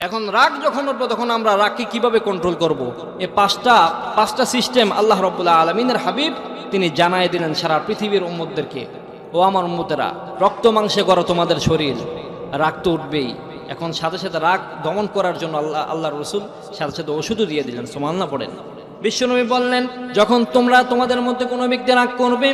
এখন রাগ যখন উঠবো, তখন আমরা রাগকে কীভাবে কন্ট্রোল করব। এই পাঁচটা পাঁচটা সিস্টেম আল্লাহ রব্বুল্লাহ আলমিনের হাবিব তিনি জানাই দিলেন সারা পৃথিবীর উম্মতদেরকে। ও আমার উম্মতেরা, রক্ত মাংসে করো তোমাদের শরীর। রাগ তো উঠবেই। এখন সাথে সাথে রাগ দমন করার জন্য আল্লাহ আল্লাহ রসুল সাথে সাথে ওষুধও দিয়ে দিলেন। সোমান্না পড়েন। বিশ্বনবী বললেন, যখন তোমরা তোমাদের মধ্যে কোনো ব্যক্তি রাগ করবে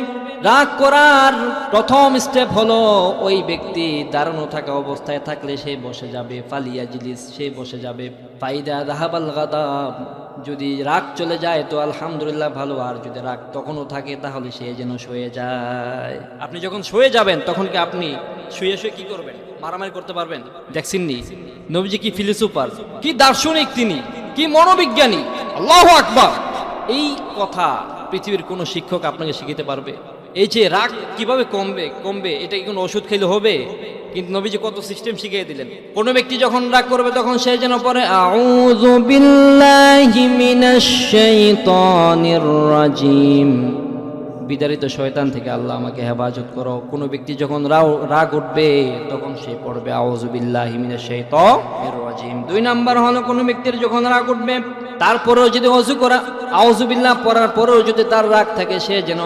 রাগ করার প্রথম স্টেপ হলো ওই ব্যক্তি দাঁড়ানো থাকা অবস্থায় থাকলে সে বসে যাবে, ফালিয়া জিলিস, সে বসে যাবে। ফাইদা দাহাবাল গাদাব যদি রাগ চলে যায় তো আলহামদুলিল্লাহ ভালো, আর যদি রাগ তখনও থাকে তাহলে সে যেন শুয়ে যায়। আপনি যখন শুয়ে যাবেন, তখন কি আপনি শুয়ে শুয়ে কি করবেন? মারামারি করতে পারবেন? দেখছেননি নবীজি কি ফিলিসুপার কি দার্শনিক তিনি? কি মনোবিজ্ঞানী? আল্লাহ আকবার! এই কথা পৃথিবীর কোনো শিক্ষক আপনাকে শিখিতে পারবে? এই যে রাগ কীভাবে কমবে কমবে, এটা কি কোনো ওষুধ খেলে হবে? কিন্তু নবীজি কত সিস্টেম শিখিয়ে দিলেন। কোনো ব্যক্তি যখন রাগ করবে, তখন সে যেন পরে, আউযু বিল্লাহি মিনাশ শাইতানির রাজিম। বিদারিত শয়তান থেকে আল্লাহ আমাকে হেফাজত করো। কোনো ব্যক্তি যখন রাগ উঠবে, তখন সে পড়বে আউজুবিল্লাহি মিনাশ শাইতানির রাজিম। দুই নাম্বার হলো, কোনো ব্যক্তির যখন রাগ উঠবে তারপরেও যদি অজু করা আউজুবিল্লাহ পড়ার পরেও যদি তার রাগ থাকে, সে যেন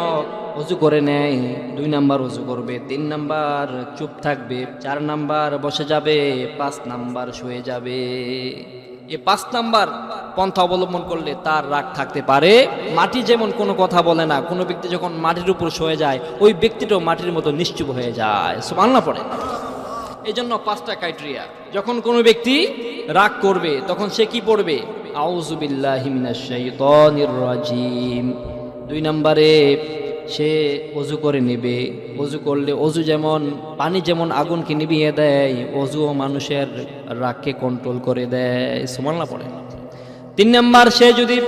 অজু করে নেয়। দুই নাম্বার অজু করবে, তিন নাম্বার চুপ থাকবে, চার নাম্বার বসে যাবে, পাঁচ নাম্বার শুয়ে যাবে। এই পাঁচ নাম্বার পন্থা অবলম্বন করলে তার রাগ থাকতে পারে। মাটি যেমন কোনো কথা বলে না, কোনো ব্যক্তি যখন মাটির উপর শুয়ে যায়, ওই ব্যক্তিটাও মাটির মতো নিশ্চুপ হয়ে যায়। সুমান্না পড়ে। এই জন্য পাঁচটা ক্রাইটেরিয়া যখন কোনো ব্যক্তি রাগ করবে, তখন সে কি পড়বে? আউজুবিল্লাহি মিনাশ শাইতানির রাজিম। দুই নম্বরে, সে অজু করে নেবে। অজু করলে অজু যেমন, পানি যেমন আগুনকে নিভিয়ে দেয়, অজুও মানুষের রাগকে কন্ট্রোল করে দেয়। সমানলা পড়ে। তিন নাম্বার, সে যদি,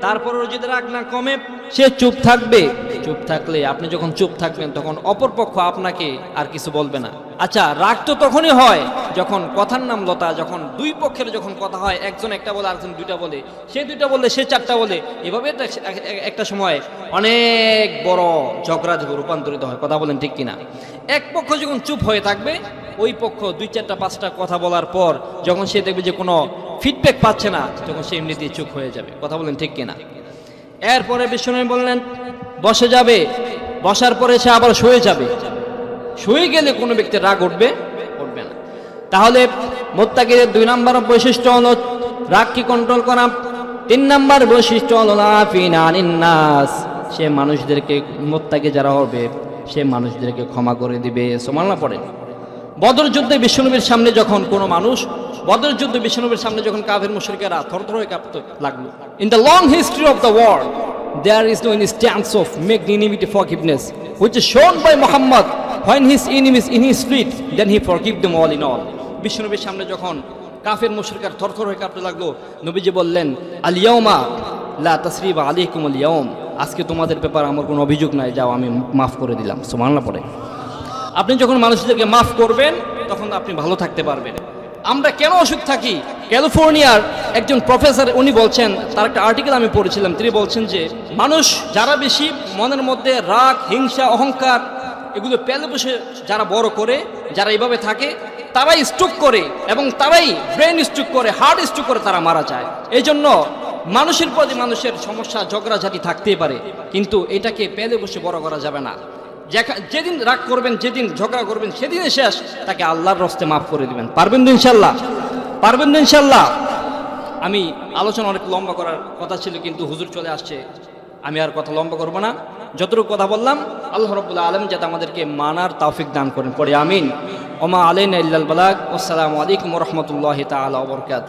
তারপরও যদি রাগ না কমে, সে চুপ থাকবে। চুপ থাকলে, আপনি যখন চুপ থাকবেন, তখন অপরপক্ষ আপনাকে আর কিছু বলবে না। আচ্ছা রাগ তো তখনই হয় যখন কথার নাম লতা যখন দুই পক্ষের যখন কথা হয়, একজন একটা বলে, আরেকজন দুইটা বলে। সে দুইটা বললে, সে চারটা বলে। এভাবে একটা সময় অনেক বড় ঝগড়া রূপান্তরিত হয়, কথা বলেন ঠিক কিনা? এক পক্ষ যখন চুপ হয়ে থাকবে, ওই পক্ষ দুই চারটা, পাঁচটা কথা বলার পর যখন সে দেখবে যে কোনো ফিডব্যাক পাচ্ছে না, তখন সে এমনিতেই চুপ হয়ে যাবে। কথা বলেন ঠিক কিনা? এরপরে বিশ্বনবী বললেন বসে যাবে, বসার পরে সে আবার শুয়ে যাবে। শুয়ে গেলে কোনো ব্যক্তির রাগ উঠবে উঠবে না। তাহলে মোত্তাকিদের দুই নম্বর বৈশিষ্ট্য হলো রাগকে কন্ট্রোল করা? তিন নম্বর বৈশিষ্ট্য হলো নাস সে মানুষদেরকে, মোত্তাকি যারা হবে, সে মানুষদেরকে ক্ষমা করে দিবে। সমানলা পড়ে। বদর যুদ্ধে বিশ্বনবীর সামনে যখন কোনো মানুষ, বদর যুদ্ধে বিশ্বনবীর সামনে যখন কাভের মুশরিকেরা থরথর হয়ে কাঁপতে লাগল। In the long history of the world there is no instance of magnanimity forgiveness, which is shown by Muhammad. When his enemies in his fleet then he forgive them all in all. বিশ্বনবীর সামনে যখন কাফের মুশরিকার থরথর হয়ে কাঁপতে লাগল, নবীজি বললেন আলিয়াউমা লা তাসরিবা আলাইকুম আলিয়াউম আজকে তোমাদের ব্যাপার আমার কোনো অভিযোগ নাই, যাও আমি মাফ করে দিলাম। সুবহানাল্লাহ পড়ে আপনি যখন মানুষদেরকে মাফ করবেন, তখন আপনি ভালো থাকতে পারবেন। আমরা কেন অসুখ থাকি? ক্যালিফোর্নিয়ার একজন প্রফেসর, উনি বলছেন, তার একটা আর্টিকেল আমি পড়েছিলাম, তিনি বলছেন যে, মানুষ যারা বেশি মনের মধ্যে রাগ, হিংসা, অহংকার এগুলো পেলে বসে যারা বড় করে, যারা এইভাবে থাকে, তারাই স্ট্রোক করে এবং তারাই ব্রেন স্ট্রোক করে হার্ট স্ট্রোক করে তারা মারা যায়। এই জন্য মানুষের প্রতি মানুষের সমস্যা, ঝগড়াঝাটি থাকতেই পারে, কিন্তু এটাকে পেলে বসে বড় করা যাবে না। যেদিন রাগ করবেন, যেদিন ঝগড়া করবেন, সেদিনে শেষ তাকে আল্লাহর রস্তে মাফ করে দিবেন। পারবেন তো ইনশাল্লাহ পারবেন না ইনশাল্লাহ আমি আলোচনা অনেক লম্বা করার কথা ছিল, কিন্তু হুজুর চলে আসছে। আমি আর কথা লম্বা করব না। যতটুকু কথা বললাম, আল্লাহ রবুল্লাহ আলম যাতে আমাদেরকে মানার তাফিক দান করেন। পরে আমিন। ওমা আলিন ইল্লাল বালাক আসসালামু আলাইকুম রহমতুল্লাহ তালা বরকাত